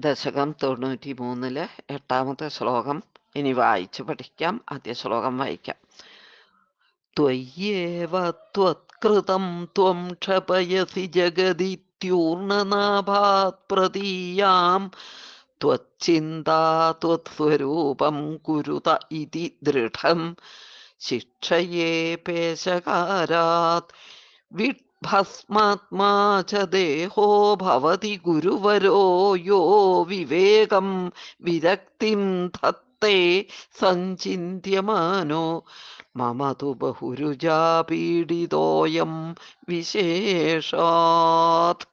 ദശകം തൊണ്ണൂറ്റി മൂന്നിൽ എട്ടാമത്തെ ശ്ലോകം. ഇനി വായിച്ചു പഠിക്കാം. ആദ്യ ശ്ലോകം വായിക്കാം. ത്വയ്യേവ ത്വത്കൃതം ത്വം ക്ഷപയസി ജഗദിത്യൂർണനാഭാത് പ്രതീയാം. ത്വച്ചിന്താ ത്വത്സ്വരൂപം കുരുത ഇതി ദൃഢം. ശിക്ഷയേ പേശകാരാത്. വിഭസ്മാത്മാ ച ദേഹോ ഭവതി ഗുരുവരോ യോ വിവേകം വിരക്തിം ധത്തെ സഞ്ചിന്യമാനോ മമ തു ബഹുരുജാ പീഡിതോയം വിശേഷാത്.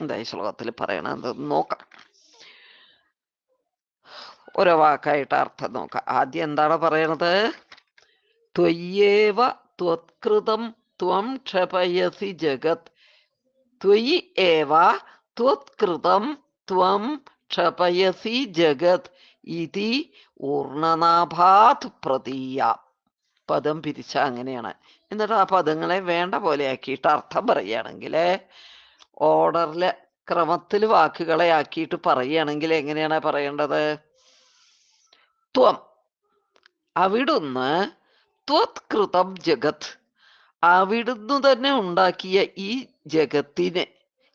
എന്തായി ശ്ലോകത്തിൽ പറയണത്? നോക്കാം. ഓരോ വാക്കായിട്ട് അർത്ഥം നോക്കാം. ആദ്യം എന്താണ് പറയണത്? ത്വയ്യേവ ത്വത്കൃതം ത്വം ക്ഷപയസി ജഗത്. ത്വയി ഏവ ത്വത്കൃതം ത്വം ക്ഷപയസി ജഗത് ഇതി ഊർണനാഭാത് പ്രതീയ. പദം പിരിച്ച അങ്ങനെയാണ്. എന്നിട്ട് ആ പദങ്ങളെ വേണ്ട പോലെ ആക്കിയിട്ട് അർത്ഥം പറയുകയാണെങ്കിൽ ഓർഡറിൽ ക്രമത്തിൽ വാക്കുകളെ ആക്കിയിട്ട് പറയുകയാണെങ്കിൽ എങ്ങനെയാണ് പറയേണ്ടത്? ത്വം. അവിടുന്ന് ത്വത്കൃതം ജഗത്. അവിടുന്ന് തന്നെ ഉണ്ടാക്കിയ ഈ ജഗത്തിനെ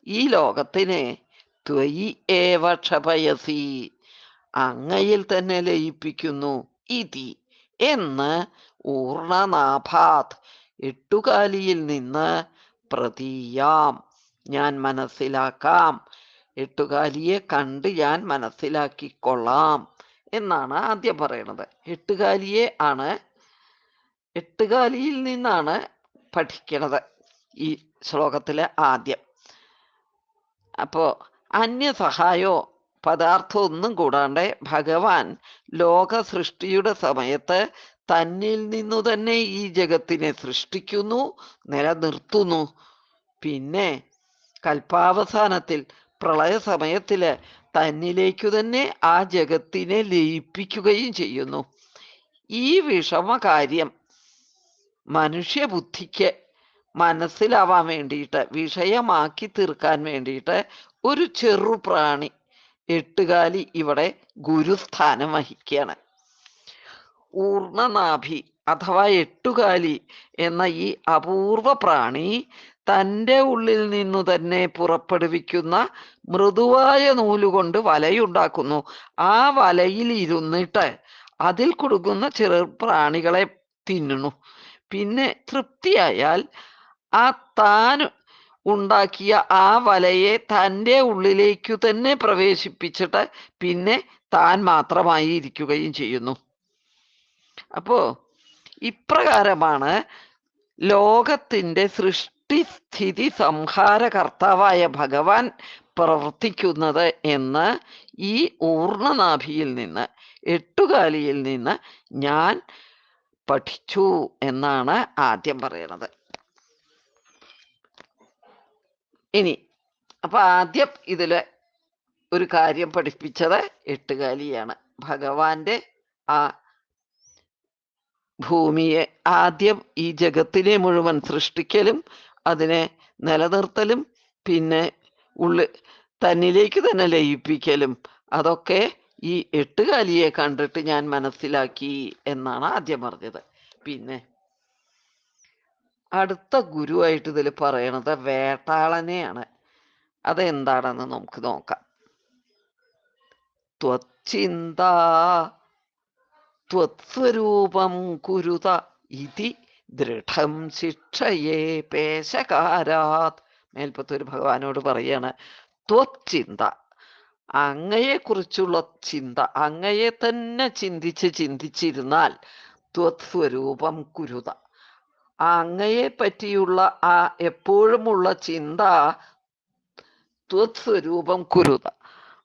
ഈ ലോകത്തിനെ ത്വയി ഏവ ക്ഷപയസി. അങ്ങയിൽ തന്നെ ലയിപ്പിക്കുന്നു ഇതി. എന്ന് ഊർണനാഭാത് എട്ടുകാലിയിൽ നിന്ന് പ്രതീയാം ഞാൻ മനസ്സിലാക്കാം. എട്ടുകാലിയെ കണ്ട് ഞാൻ മനസ്സിലാക്കിക്കൊള്ളാം എന്നാണ് ആദ്യം പറയണത്. എട്ടുകാലിയെ ആണ് എട്ടുകാലിയിൽ നിന്നാണ് പഠിക്കണത് ഈ ശ്ലോകത്തിലെ ആദ്യം. അപ്പോ അന്യ സഹായോ പദാർത്ഥം ഒന്നും കൂടാണ്ട് ഭഗവാൻ ലോക സൃഷ്ടിയുടെ സമയത്ത് തന്നിൽ നിന്നു തന്നെ ഈ ജഗത്തിനെ സൃഷ്ടിക്കുന്നു നിലനിർത്തുന്നു. പിന്നെ കൽപ്പാവസാനത്തിൽ പ്രളയ സമയത്തിൽ തന്നിലേക്കു തന്നെ ആ ജഗത്തിനെ ലയിപ്പിക്കുകയും ചെയ്യുന്നു. ഈ വിഷമ കാര്യം മനുഷ്യബുദ്ധിക്ക് മനസ്സിലാവാൻ വേണ്ടിയിട്ട് വിഷയമാക്കി തീർക്കാൻ വേണ്ടിയിട്ട് ഒരു ചെറു പ്രാണി എട്ടുകാലി ഇവിടെ ഗുരുസ്ഥാനം വഹിക്കുകയാണ്. ഊർണനാഭി അഥവാ എട്ടുകാലി എന്ന ഈ അപൂർവ പ്രാണി തന്റെ ഉള്ളിൽ നിന്നു തന്നെ പുറപ്പെടുവിക്കുന്ന മൃദുവായ നൂലുകൊണ്ട് വലയുണ്ടാക്കുന്നു. ആ വലയിൽ ഇരുന്നിട്ട് അതിൽ കുടുങ്ങുന്ന ചെറു പ്രാണികളെ തിന്നുന്നു. പിന്നെ തൃപ്തിയായാൽ ആ താൻ ഉണ്ടാക്കിയ ആ വലയെ തന്റെ ഉള്ളിലേക്കു തന്നെ പ്രവേശിപ്പിച്ചിട്ട് പിന്നെ താൻ മാത്രമായി ഇരിക്കുകയും ചെയ്യുന്നു. അപ്പോ ഇപ്രകാരമാണ് ലോകത്തിന്റെ സൃഷ്ടി സ്ഥിതി സംഹാര സംഹാരകർത്താവായ ഭഗവാൻ പ്രവർത്തിക്കുന്നത് എന്ന് ഈ ഊർണനാഭിയിൽ നിന്ന് എട്ടുകാലിയിൽ നിന്ന് ഞാൻ പഠിച്ചു എന്നാണ് ആദ്യം പറയണത്. ഇനി അപ്പൊ ആദ്യം ഇതിൽ ഒരു കാര്യം പഠിപ്പിച്ചത് എട്ടുകാലിയാണ്. ഭഗവാന്റെ ആ ഭൂമിയെ ആദ്യം ഈ ജഗത്തിനെ മുഴുവൻ സൃഷ്ടിക്കലും അതിനെ നിലനിർത്തലും പിന്നെ ഉള്ളി തന്നിലേക്ക് തന്നെ ലയിപ്പിക്കലും അതൊക്കെ ഈ എട്ടുകാലിയെ കണ്ടിട്ട് ഞാൻ മനസ്സിലാക്കി എന്നാണ് ആദ്യം പറഞ്ഞത്. പിന്നെ അടുത്ത ഗുരുവായിട്ട് ഇതിൽ പറയണത് വേട്ടാളനെയാണ്. അതെന്താണെന്ന് നമുക്ക് നോക്കാം. ത്വച്ചിന്ത ത്വത്സ്വരൂപം കുരുത ഇതി ദൃഢം ശിക്ഷയേ പേശകാരാത്. മേൽപ്പത്തൊരു ഭഗവാനോട് പറയാണ് ത്വച്ചിന്ത. അങ്ങയെക്കുറിച്ചുള്ള ചിന്ത അങ്ങയെ തന്നെ ചിന്തിച്ച് ചിന്തിച്ചിരുന്നാൽ ത്വത്സ്വരൂപം കുരുത. ആ അങ്ങയെ പറ്റിയുള്ള ആ എപ്പോഴുമുള്ള ചിന്ത ത്വത്സ്വരൂപം കുരുത.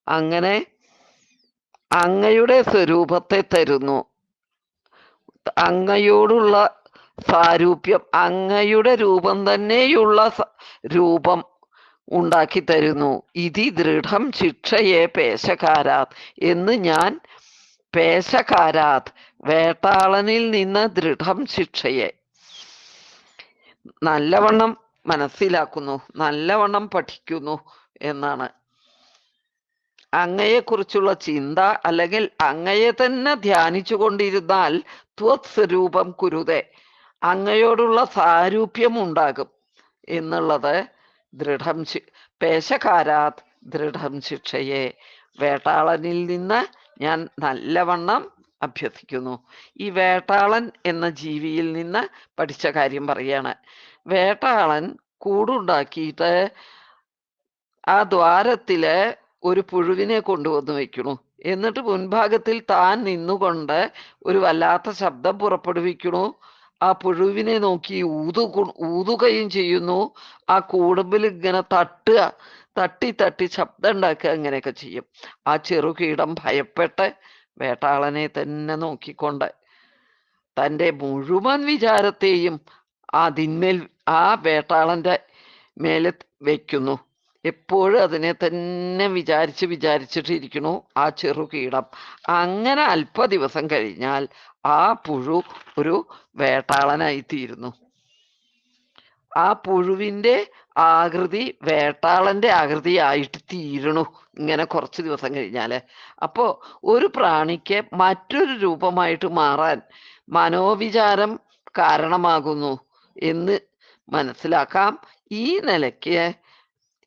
അങ്ങനെ അങ്ങയുടെ സ്വരൂപത്തെ തരുന്നു. അങ്ങയോടുള്ള സാരൂപ്യം അങ്ങയുടെ രൂപം തന്നെയുള്ള രൂപം ഉണ്ടാക്കി തരുന്നു ഇതി ദൃഢം ശിക്ഷയെ പേശകാരാത്. എന്ന് ഞാൻ പേശകാരാത്. വേട്ടാളനിൽ നിന്ന് ദൃഢം ശിക്ഷയെ. നല്ലവണ്ണം മനസ്സിലാക്കുന്നു. നല്ലവണ്ണം പഠിക്കുന്നു എന്നാണ്. അങ്ങയെക്കുറിച്ചുള്ള ചിന്ത അല്ലെങ്കിൽ അങ്ങയെ തന്നെ ധ്യാനിച്ചു കൊണ്ടിരുന്നാൽ ത്വസ്വരൂപം കുരുതെ. അങ്ങയോടുള്ള സാരൂപ്യം ഉണ്ടാകും എന്നുള്ളത് ദൃഢം പേശകാരാത് ദൃഢം ശിക്ഷയെ. വേട്ടാളനിൽ നിന്ന് ഞാൻ നല്ലവണ്ണം അഭ്യർത്ഥിക്കുന്നു. ഈ വേട്ടാളൻ എന്ന ജീവിയിൽ നിന്ന് പഠിച്ച കാര്യം പറയാണ് വേട്ടാളൻ കൂടുണ്ടാക്കിയിട്ട് ആ ദ്വാരത്തിൽ ഒരു പുഴുവിനെ കൊണ്ടുവന്ന് വെക്കണു എന്നിട്ട് മുൻഭാഗത്തിൽ താൻ നിന്നുകൊണ്ട് ഒരു വല്ലാത്ത ശബ്ദം പുറപ്പെടുവിക്കണു ആ പുഴുവിനെ നോക്കി ഊതു ഊതുകയും ചെയ്യുന്നു. ആ കൂടുമ്പിൽ ഇങ്ങനെ തട്ടുക തട്ടി തട്ടി ശബ്ദം ഉണ്ടാക്കുക അങ്ങനെയൊക്കെ ചെയ്യും. ആ ചെറുകീടം ഭയപ്പെട്ട് വേട്ടാളനെ തന്നെ നോക്കിക്കൊണ്ട് തന്റെ മുഴുവൻ വിചാരത്തെയും അതിന്മേൽ ആ വേട്ടാളന്റെ മേലെ വെക്കുന്നു. എപ്പോഴും അതിനെ തന്നെ വിചാരിച്ച് വിചാരിച്ചിട്ടിരിക്കണു ആ ചെറു കീടം. അങ്ങനെ അല്പ ദിവസം കഴിഞ്ഞാൽ ആ പുഴു ഒരു വേട്ടാളനായി തീരുന്നു ആ പുഴുവിന്റെ ആകൃതി വേട്ടാളന്റെ ആകൃതി ആയിട്ട് തീരണു ഇങ്ങനെ കുറച്ച് ദിവസം കഴിഞ്ഞാൽ. അപ്പോൾ ഒരു പ്രാണിക്ക് മറ്റൊരു രൂപമായിട്ട് മാറാൻ മനോവിചാരം കാരണമാകുന്നു എന്ന് മനസ്സിലാക്കാം. ഈ നിലയ്ക്ക്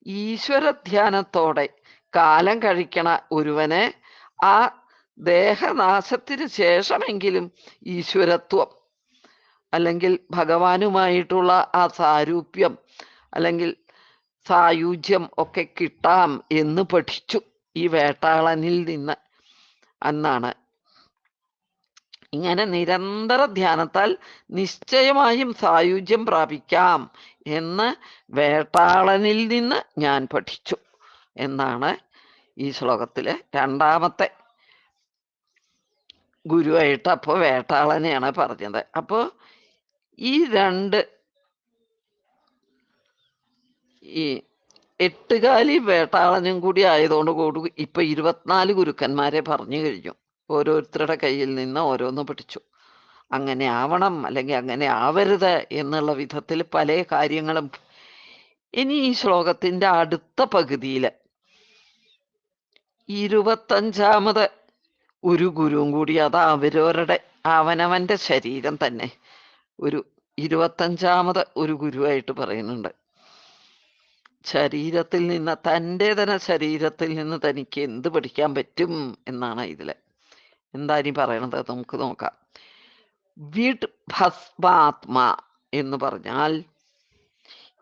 ഈശ്വരധ്യാനത്തോടെ കാലം കഴിക്കണ ഒരുവനെ ആ ദേഹനാശത്തിന് ശേഷമെങ്കിലും ഈശ്വരത്വം അല്ലെങ്കിൽ ഭഗവാനുമായിട്ടുള്ള ആ സാരൂപ്യം അല്ലെങ്കിൽ സായുജ്യം ഒക്കെ കിട്ടാം എന്ന് പഠിച്ചു ഈ വേട്ടാളനിൽ നിന്ന് അന്നാണ്. ഇങ്ങനെ നിരന്തര ധ്യാനത്താൽ നിശ്ചയമായും സായുജ്യം പ്രാപിക്കാം എന്ന് വേട്ടാളനിൽ നിന്ന് ഞാൻ പഠിച്ചു. എന്നാണ് ഈ ശ്ലോകത്തിലെ രണ്ടാമത്തെ ഗുരുവായിട്ട് അപ്പോൾ വേട്ടാളനെയാണ് പറഞ്ഞത്. അപ്പോൾ ഈ രണ്ട് ഈ എട്ടുകാലി വേട്ടാളനും കൂടി ആയതുകൊണ്ട് കൂടി ഇപ്പൊ ഇരുപത്തിനാല് ഗുരുക്കന്മാരെ പറഞ്ഞു കഴിഞ്ഞു. ഓരോരുത്തരുടെ കയ്യിൽ നിന്ന് ഓരോന്ന് പഠിച്ചു. അങ്ങനെ ആവണം അല്ലെങ്കിൽ അങ്ങനെ ആവരുത് എന്നുള്ള വിധത്തിൽ പല കാര്യങ്ങളും ഇനി ഈ ശ്ലോകത്തിന്റെ അടുത്ത പകുതിയിൽ ഇരുപത്തഞ്ചാമത് ഒരു ഗുരുവും കൂടി അത് അവരവരുടെ അവനവന്റെ ശരീരം തന്നെ ഒരു ഇരുപത്തഞ്ചാമത് ഒരു ഗുരുവായിട്ട് പറയുന്നുണ്ട്. ശരീരത്തിൽ നിന്ന് തന്റെ തന്നെ ശരീരത്തിൽ നിന്ന് തനിക്ക് എന്ത് പഠിക്കാൻ പറ്റും എന്നാണ് ഇതിൽ. എന്താ ഇനി പറയണത്? നമുക്ക് നോക്കാം. വിഡ് ഭസ്മാത്മ എന്ന് പറഞ്ഞാൽ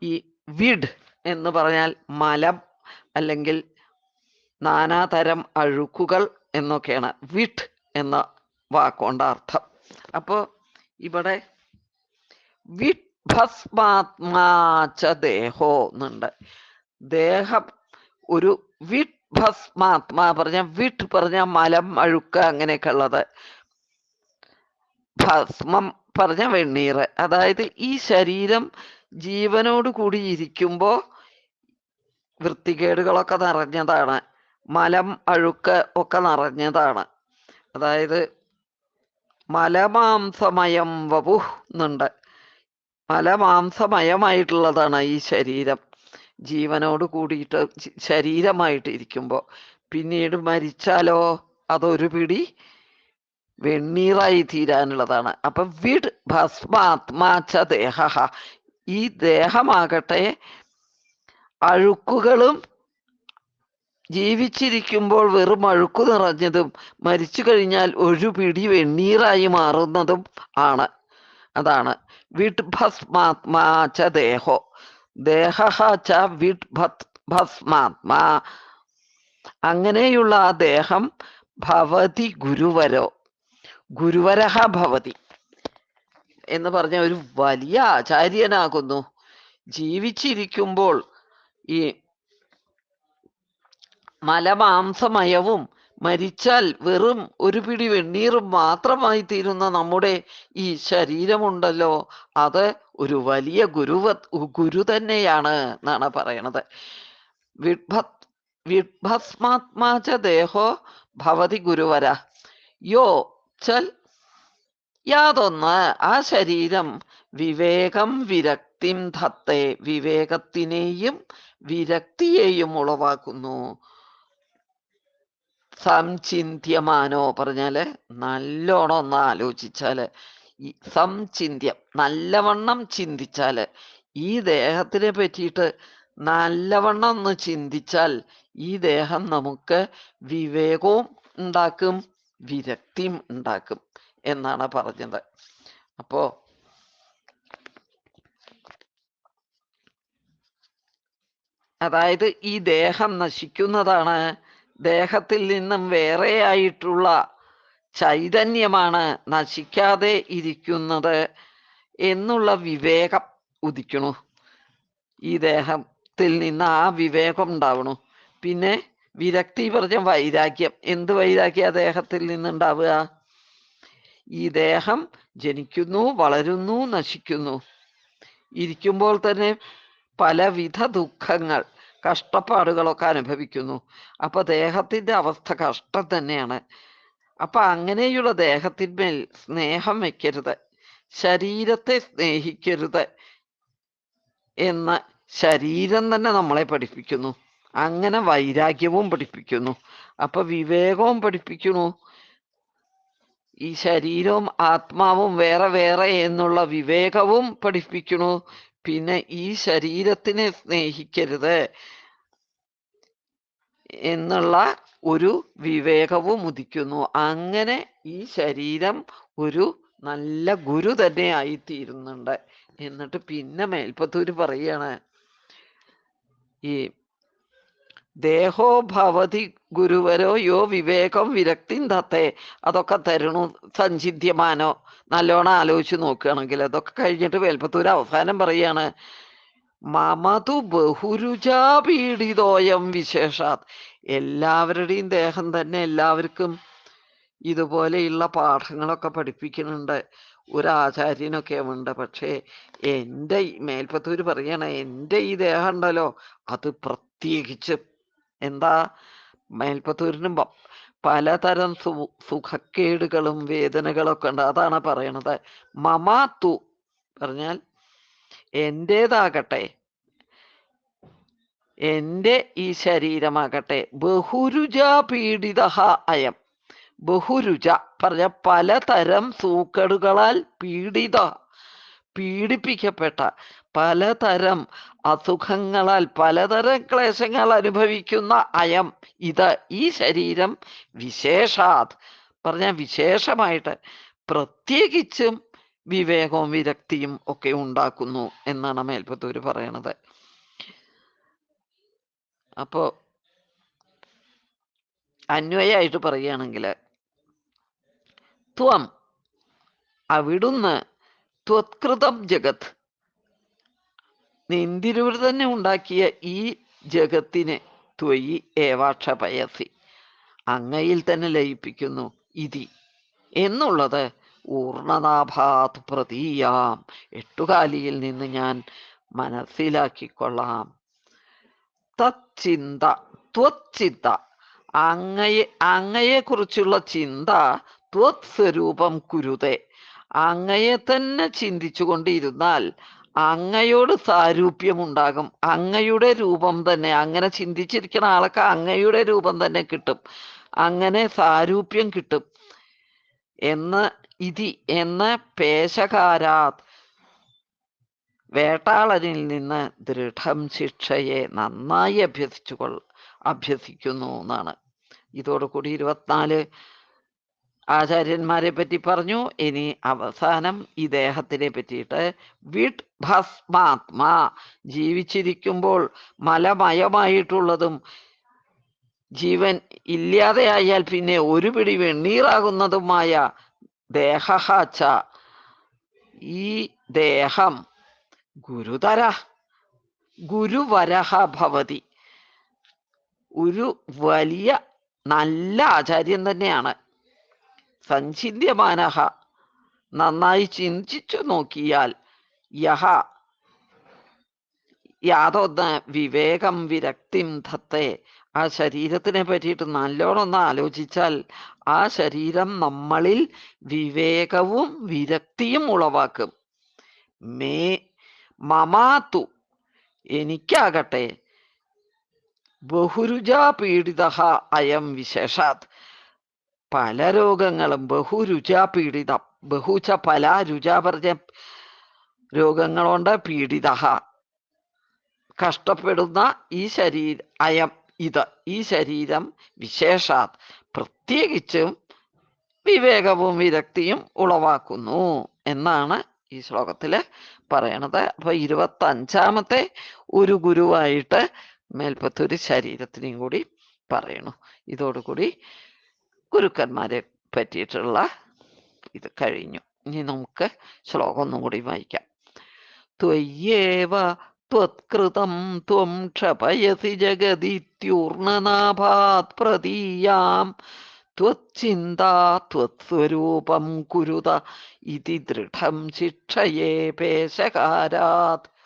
ഈ വിഡ് എന്ന് പറഞ്ഞാൽ മലം അല്ലെങ്കിൽ നാനാതരം അഴുക്കുകൾ എന്നൊക്കെയാണ്. വിഡ് എന്ന വാക്കുകൊണ്ട് അർത്ഥം. അപ്പോൾ ഇവിടെ വിഡ് ഭസ്മാത്മാച്ച ദേഹോ എന്നുണ്ട്. ദേഹം ഒരു വിഡ് ഭസ്മാത്മാ പറഞ്ഞ വിട്ട് പറഞ്ഞ മലം അഴുക്ക് അങ്ങനെയൊക്കെ ഉള്ളത്. ഭസ്മം പറഞ്ഞ വെണ്ണീർ. അതായത് ഈ ശരീരം ജീവനോട് കൂടി ഇരിക്കുമ്പോ വൃത്തികേടുകളൊക്കെ നിറഞ്ഞതാണ്. മലം അഴുക്ക് ഒക്കെ നിറഞ്ഞതാണ്. അതായത് മലമാംസമയം വപു എന്നുണ്ട് മലമാംസമയമായിട്ടുള്ളതാണ് ഈ ശരീരം. ജീവനോട് കൂടിയിട്ട് ശരീരമായിട്ട് ഇരിക്കുമ്പോൾ പിന്നീട് മരിച്ചാലോ അതൊരു പിടി വെണ്ണീറായി തീരാനുള്ളതാണ്. അപ്പൊ വിഡ് ഭസ്മാത്മാച്ച ദേഹ ഈ ദേഹമാകട്ടെ അഴുക്കുകളും ജീവിച്ചിരിക്കുമ്പോൾ വെറും അഴുക്കു നിറഞ്ഞതും മരിച്ചു കഴിഞ്ഞാൽ ഒരു പിടി വെണ്ണീറായി മാറുന്നതും ആണ്. അതാണ്. വിഡ് ഭസ്മാത്മാ ച ദേഹോ. ദേഹ ച ഭത് ഭസ്മാത്മാ. അങ്ങനെയുള്ള ആ ദേഹം ഭവതി ഗുരുവരോ. ഗുരുവരഹ ഭവതി എന്ന് പറഞ്ഞ ഒരു വലിയ ആചാര്യനാകുന്നു. ജീവിച്ചിരിക്കുമ്പോൾ ഈ മലമാംസമയവും മരിച്ചാൽ വെറും ഒരു പിടി വെണ്ണീറും മാത്രമായി തീരുന്ന നമ്മുടെ ഈ ശരീരമുണ്ടല്ലോ. അത് ഒരു വലിയ ഗുരുവ ഗുരു തന്നെയാണ് എന്നാണ് പറയണത്. വിഭത് വിഭസ്മാത്മാച ദേഹോ ഭവതി ഗുരുവര യോ ചൽ. യാതൊന്ന് ആ ശരീരം വിവേകം വിരക്തിം ധത്തെ വിവേകത്തിനെയും വിരക്തിയെയും ഉളവാക്കുന്നു. സംചിന്യമാനോ പറഞ്ഞാൽ നല്ലോണം ഒന്ന് ആലോചിച്ചാൽ ഈ സംചിന്യം നല്ലവണ്ണം ചിന്തിച്ചാൽ ഈ ദേഹത്തിനെ പറ്റിയിട്ട് നല്ലവണ്ണം ഒന്ന് ചിന്തിച്ചാൽ ഈ ദേഹം നമുക്ക് വിവേകവും ഉണ്ടാക്കും. വിരക്തിയും ഉണ്ടാക്കും എന്നാണ് പറഞ്ഞത്. അപ്പോ അതായത് ഈ ദേഹം നശിക്കുന്നതാണ്. ദേഹത്തിൽ നിന്നും വേറെയായിട്ടുള്ള ചൈതന്യമാണ് നശിക്കാതെ ഇരിക്കുന്നത് എന്നുള്ള വിവേകം ഉദിക്കണു. ഈ ദേഹത്തിൽ നിന്ന് ആ വിവേകം ഉണ്ടാവണു. പിന്നെ വിരക്തി പറഞ്ഞ വൈരാഗ്യം. എന്ത് വൈരാഗ്യം ദേഹത്തിൽ നിന്നുണ്ടാവുക? ഈ ദേഹം ജനിക്കുന്നു വളരുന്നു നശിക്കുന്നു. ഇരിക്കുമ്പോൾ തന്നെ പലവിധ ദുഃഖങ്ങൾ കഷ്ടപ്പാടുകളൊക്കെ അനുഭവിക്കുന്നു. അപ്പൊ ദേഹത്തിന്റെ അവസ്ഥ കഷ്ടം തന്നെയാണ്. അപ്പൊ അങ്ങനെയുള്ള ദേഹത്തിന്മേൽ സ്നേഹം വെക്കരുത്. ശരീരത്തെ സ്നേഹിക്കരുത് എന്ന ശരീരം തന്നെ നമ്മളെ പഠിപ്പിക്കുന്നു. അങ്ങനെ വൈരാഗ്യവും പഠിപ്പിക്കുന്നു. അപ്പൊ വിവേകവും പഠിപ്പിക്കുന്നു. ഈ ശരീരവും ആത്മാവും വേറെ വേറെ എന്നുള്ള വിവേകവും പഠിപ്പിക്കുന്നു. പിന്നെ ഈ ശരീരത്തിനെ സ്നേഹിക്കരുത് എന്നുള്ള ഒരു വിവേകവും ഉദിക്കുന്നു. അങ്ങനെ ഈ ശരീരം ഒരു നല്ല ഗുരു തന്നെ ആയിത്തീരുന്നുണ്ട്. എന്നിട്ട് പിന്നെ മേൽപ്പത്തൂര് പറയാണ് ഈ ദേഹോ ഭവതി ഗുരുവരോ യോ വിവേകം വിരക്തി തത്തേ. അതൊക്കെ തരണു സഞ്ചിദ്യമാനോ. നല്ലോണം ആലോചിച്ച് നോക്കുകയാണെങ്കിൽ അതൊക്കെ കഴിഞ്ഞിട്ട് വേൽപ്പത്തൂര് അവസാനം പറയാണ് മമതു ബഹുരുചാ പീഡിതോയം വിശേഷാത്. എല്ലാവരുടെയും ദേഹം തന്നെ എല്ലാവർക്കും ഇതുപോലെയുള്ള പാഠങ്ങളൊക്കെ പഠിപ്പിക്കുന്നുണ്ട്. ഒരു ആചാര്യനൊക്കെ ഉണ്ട് പക്ഷേ എന്റെ മേൽപ്പത്തൂർ പറയണ എന്റെ ഈ ദേഹം ഉണ്ടല്ലോ അത് പ്രത്യേകിച്ച് എന്താ മേൽപ്പത്തൂരിനും പലതരം സു സുഖക്കേടുകളും വേദനകളൊക്കെ ഉണ്ട്. അതാണ് പറയണത്. തു പറഞ്ഞാൽ എന്റേതാകട്ടെ എന്റെ ഈ ശരീരമാകട്ടെ ബഹുരുജ പീഡിത അയം. ബഹുരുജ പറഞ്ഞ പലതരം സൂക്കേടുകളാൽ പീഡിത പീഡിപ്പിക്കപ്പെട്ട പലതരം അസുഖങ്ങളാൽ പലതരം ക്ലേശങ്ങൾ അനുഭവിക്കുന്ന അയം. ഇത് ഈ ശരീരം വിശേഷാത്. പറഞ്ഞ വിശേഷമായിട്ട് പ്രത്യേകിച്ചും വിവേകവും വിരക്തിയും ഒക്കെ ഉണ്ടാക്കുന്നു എന്നാണ് മേൽപ്പത്തൂര് പറയണത്. അപ്പോ അന്വയായിട്ട് പറയുകയാണെങ്കിൽ ത്വം അവിടുന്ന് ത്വത്കൃതം ജഗത്. നിന്തിരൂർ തന്നെ ഉണ്ടാക്കിയ ഈ ജഗത്തിനെ ത്വയി ഏവാക്ഷപയസി അങ്ങയിൽ തന്നെ ലയിപ്പിക്കുന്നു ഇതി. എന്നുള്ളത് ഊർണനാഭാത് പ്രതീയാം. എട്ടുകാലിയിൽ നിന്ന് ഞാൻ മനസ്സിലാക്കിക്കൊള്ളാം. തച്ചിന്ത ത്വച്ചിന്ത. അങ്ങയെ അങ്ങയെക്കുറിച്ചുള്ള ചിന്ത ത്വത് സ്വരൂപം കുരുതെ. അങ്ങയെ തന്നെ ചിന്തിച്ചു കൊണ്ടിരുന്നാൽ അങ്ങയോട് സാരൂപ്യം ഉണ്ടാകും അങ്ങയുടെ രൂപം തന്നെ അങ്ങനെ ചിന്തിച്ചിരിക്കുന്ന ആൾക്ക് അങ്ങയുടെ രൂപം തന്നെ കിട്ടും. അങ്ങനെ സാരൂപ്യം കിട്ടും. എന്ന് ഇതി എന്ന പേശകാരാത് വേട്ടാളനിൽ നിന്ന് ദൃഢം ശിക്ഷയെ നന്നായി അഭ്യസിച്ചു കൊൾ അഭ്യസിക്കുന്നു എന്നാണ്. ഇതോടുകൂടി ഇരുപത്തിനാല് ആചാര്യന്മാരെ പറ്റി പറഞ്ഞു. ഇനി അവസാനം ഈ ദേഹത്തിനെ പറ്റിയിട്ട് വിട്ട് ഭസ്മാത്മാ. ജീവിച്ചിരിക്കുമ്പോൾ മലമയമായിട്ടുള്ളതും ജീവൻ ഇല്ലാതെയായാൽ പിന്നെ ഒരു പിടി വെണ്ണീറാകുന്നതുമായ ദേഹച്ച ഈ ദേഹം ഗുരുതര ഗുരുവരഹ ഭവതി. ഒരു വലിയ നല്ല ആചാര്യൻ തന്നെയാണ്. സഞ്ചിന്യമാനഹ നന്നായി ചിന്തിച്ചു നോക്കിയാൽ യഹ. യാതൊന്ന് വിവേകം വിരക്തിം ധത്തെ ആ ശരീരത്തിനെ പറ്റിയിട്ട് നല്ലോണം ഒന്ന് ആലോചിച്ചാൽ ആ ശരീരം നമ്മളിൽ വിവേകവും വിരക്തിയും ഉളവാക്കും. മേ മമാതു. എനിക്കാകട്ടെ. ബഹുരുജാ പീഡിത അയം വിശേഷാത്. പല രോഗങ്ങളും ബഹുരുചാ പീഡിതം ബഹുച പല രുചാപർജ കൊണ്ട് പീഡിത കഷ്ടപ്പെടുന്ന ഈ ശരീര അയം ഇത് ഈ ശരീരം വിശേഷാത് പ്രത്യേകിച്ചും വിവേകവും വിരക്തിയും ഉളവാക്കുന്നു എന്നാണ് ഈ ശ്ലോകത്തിൽ പറയണത്. അപ്പൊ ഇരുപത്തി അഞ്ചാമത്തെ ഒരു ഗുരുവായിട്ട് മേൽപ്പത്തൊരു ശരീരത്തിനെയും കൂടി പറയണു. ഇതോടുകൂടി ഗുരുക്കന്മാരെ പറ്റിയിട്ടുള്ള ഇത് കഴിഞ്ഞു. ഇനി നമുക്ക് ശ്ലോകം ഒന്നും കൂടി വായിക്കാം. ത്വയ്യേവ ത്വത്കൃതം ത്വം ക്ഷപയസി ജഗതിത്യൂർണനാഭാത് പ്രതീയാം. ത്വച്ചിന്താ ത്വത്സ്വരൂപം കുരുത. ഇതി ദൃഢം ശിക്ഷയേ പേശകാരാത്.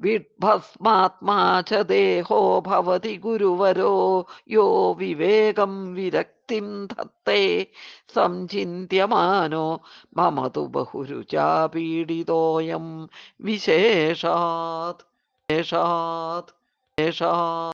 വിഭസ്മാത്മാ ച ദേഹോ ഭവതി ഗുരുവരോ യോ വിവേകം വിരക്തിം ധത്തെ സംചിന്യമാനോ മമ തു ബഹുരുചാ പീഡിതോയം വിശേഷാത് വിശേഷാത് വിശേഷാത്